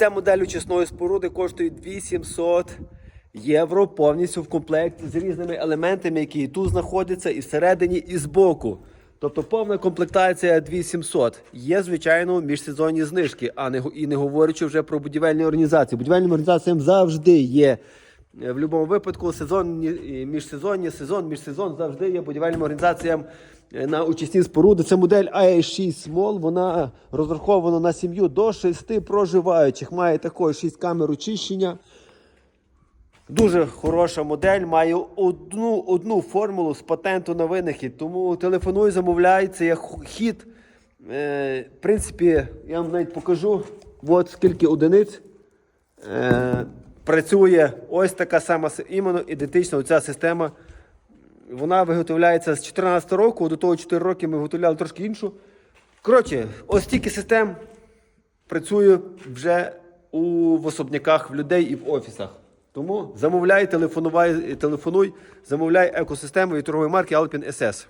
ця модель очисної споруди коштує 2700 євро повністю в комплекті з різними елементами, які і тут знаходяться, і всередині, і збоку. Тобто повна комплектація 2700. Є, звичайно, міжсезонні знижки, а не, і не говорячи вже про будівельні організації. Будівельним організаціям завжди є. е, В будь-якому випадку сезонні, міжсезонні, сезон, міжсезон завжди є будівельним організаціям на очисні споруди. Це модель IA6 Small. Вона розрахована на сім'ю до 6 проживаючих. Має також 6 камер очищення. Дуже хороша модель, має одну, одну формулу з патенту на винахід. Тому телефонуй, замовляй, це є хід. Е, в принципі, я вам навіть покажу, от скільки одиниць. Е, працює ось така сама іменно ідентична оця система. Вона виготовляється з 2014 року, до того 4 роки ми виготовляли трошки іншу. Коротше, ось стільки систем працює вже у в особняках в людей і в офісах. Тому замовляй, телефонуй, телефонуй, замовляй екосистему від торгової марки Alpin SS.